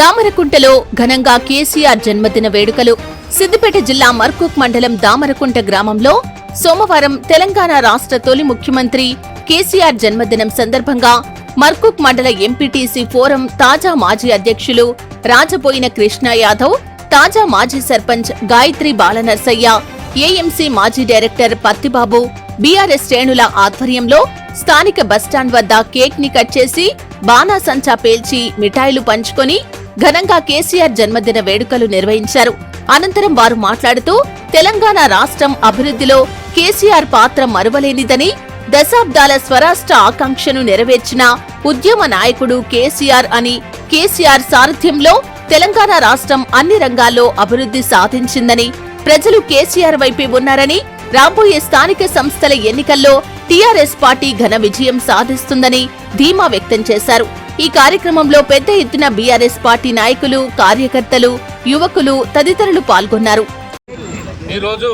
దామరకుంటలో ఘనంగా కేసీఆర్ జన్మదిన వేడుకలు. సిద్దిపేట జిల్లా మర్కూక్ మండలం దామరకుంట గ్రామంలో సోమవారం తెలంగాణ రాష్ట్ర తొలి ముఖ్యమంత్రి కేసీఆర్ జన్మదినం సందర్భంగా మర్కూక్ మండల ఎంపీటీసీ ఫోరం తాజా మాజీ అధ్యక్షులు రాజబోయిన కృష్ణ యాదవ్ తాజా మాజీ సర్పంచ్ గాయత్రి బాలనర్సయ్య ఏఎంసీ మాజీ డైరెక్టర్ పత్తిబాబు బీఆర్ఎస్ శ్రేణుల ఆధ్వర్యంలో స్థానిక బస్టాండ్ వద్ద కేక్ని కట్ చేసి బాణాసంచా పేల్చి మిఠాయిలు పంచుకొని ఘనంగా కేసీఆర్ జన్మదిన వేడుకలు నిర్వహించారు. అనంతరం వారు మాట్లాడుతూ తెలంగాణ రాష్ట్రం అభివృద్ధిలో కేసీఆర్ పాత్ర మరువలేనిదని దశాబ్దాల స్వరాష్ట్ర ఆకాంక్షను నెరవేర్చిన ఉద్యమ నాయకుడు కేసీఆర్ అని కేసీఆర్ సారథ్యంలో తెలంగాణ రాష్ట్రం అన్ని రంగాల్లో అభివృద్ధి సాధించిందని ప్రజలు కేసీఆర్ వైపే ఉన్నారని రాబోయే స్థానిక సంస్థల ఎన్నికల్లో టీఆర్ఎస్ పార్టీ ఘన విజయం సాధిస్తుందని ధీమా వ్యక్తం చేశారు. ఈ కార్యక్రమంలో పెద్ద ఎత్తున బీఆర్ఎస్ పార్టీ నాయకులు కార్యకర్తలు యువకులు తదితరులు పాల్గొన్నారు. ఈరోజు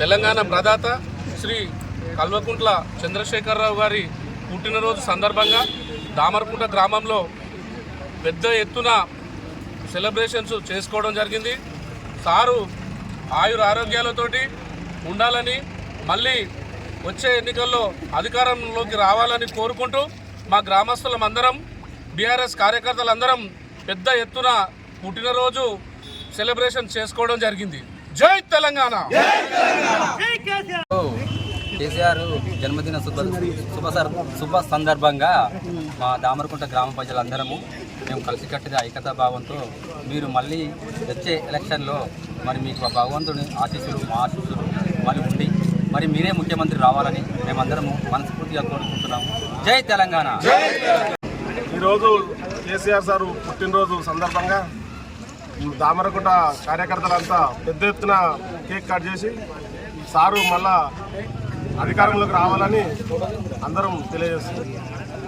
తెలంగాణ ప్రదాత శ్రీ కల్వకుంట్ల చంద్రశేఖరరావు గారి పుట్టినరోజు సందర్భంగా దామరకుంట గ్రామంలో పెద్ద ఎత్తున సెలబ్రేషన్స్ చేసుకోవడం జరిగింది. సారు ఆయుర ఆరోగ్యాలతోటి ఉండాలని మళ్ళీ వచ్చే ఎన్నికల్లో అధికారంలోకి రావాలని కోరుకుంటూ మా గ్రామస్తులమందరం బీఆర్ఎస్ కార్యకర్తలందరం పెద్ద ఎత్తున పుట్టినరోజు సెలబ్రేషన్ చేసుకోవడం జరిగింది. జై తెలంగాణ! కేసీఆర్ జన్మదిన శుభ శుభ శుభ సందర్భంగా మా దామరకుంట గ్రామ ప్రజలందరము మేము కలిసికట్టుగా ఐక్యతా భావంతో మీరు మళ్ళీ వచ్చే ఎలక్షన్లో మరి మీకు భగవంతుని ఆశీస్సులు మా ఆశీస్సులు మరి ఉండి మరి మీరే ముఖ్యమంత్రి రావాలని మేమందరము మనస్ఫూర్తిగా కోరుకుంటున్నాము. జై తెలంగాణ! ఈరోజు కేసీఆర్ సారు పుట్టినరోజు సందర్భంగా దామరకుంట కార్యకర్తలంతా పెద్ద ఎత్తున కేక్ కట్ చేసి సారు మళ్ళా అధికారంలోకి రావాలని అందరం తెలియజేస్తున్నారు